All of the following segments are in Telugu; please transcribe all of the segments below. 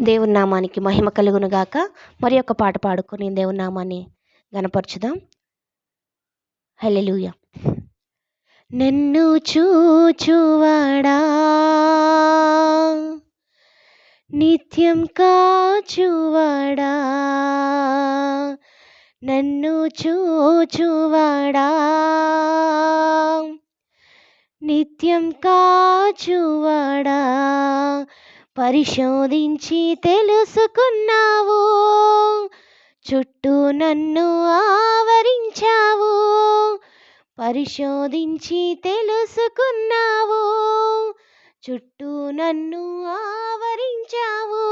దేవుని నామానికి మహిమ కలుగును గాక. మరి ఒక పాట పాడుకొని దేవుని నామాన్ని గనపరచుదాం హలెలుయ నన్ను చూచువాడా? నిత్యం కాచువాడా? నన్ను చూచువాడా? నిత్యం కాచువాడా? పరిశోధించి తెలుసుకున్నావు. చుట్టూ నన్ను ఆవరించావు. పరిశోధించి తెలుసుకున్నావు. చుట్టూ నన్ను ఆవరించావు.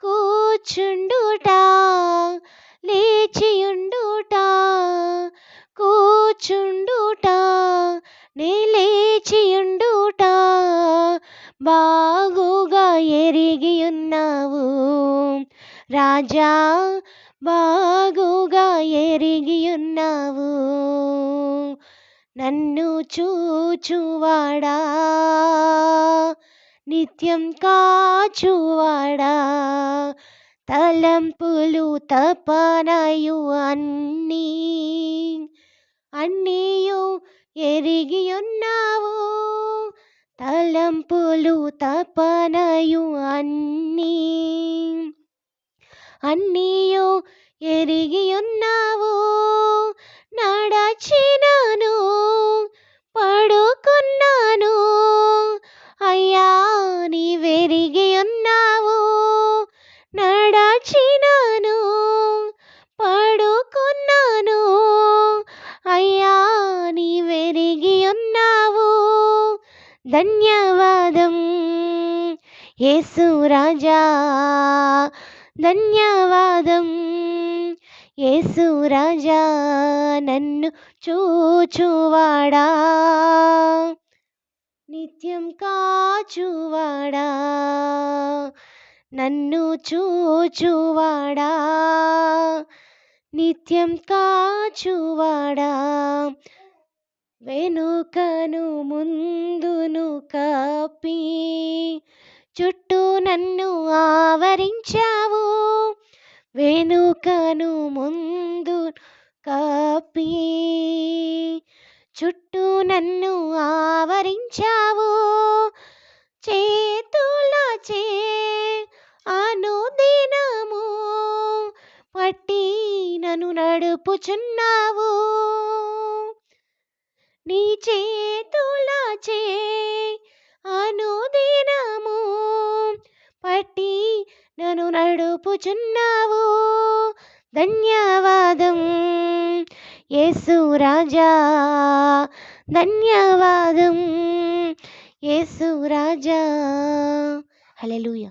కూర్చుండుట లేచియుండుట కూర్చుండుట నీ లేచియుండుట. బా ఎరిగియున్నావు. రాజా బాగుగా ఎరిగియున్నావు. నన్ను చూచువాడా? నిత్యం కాచువాడా? తలంపులు తపనయు అన్నీ అన్నీయు ఎరిగియున్నావు. తలంపులు తపనయు అన్నీయు ఎరిగి ఉన్నావు నడచినాను పడుకున్నాను. అయ్యా నీవెరిగి ఉన్నావు నడచినాను పడుకున్నాను. అయ్యా నీవెరిగి ఉన్నావు ధన్యవాదం. యేసు రాజా. ధన్యవాదం. యేసు రాజా నన్ను చూచువాడా? నిత్యం కాచువాడా? నన్ను చూచువాడా? నిత్యం కాచువాడా? వెనుకను ముందును కప్పి చుట్టూ నన్ను ఆవరించావు. వెనుకను ముందు కాపి. చుట్టూ నన్ను ఆవరించావు. చేతుల చే అనుదినము పట్టి నన్ను నడుపుచున్నావు. నీ చేతుల నన్ను నడుపుచున్నావు. ధన్యవాదం. యేసు రాజా. ధన్యవాదం. యేసు రాజా. హల్లెలూయా.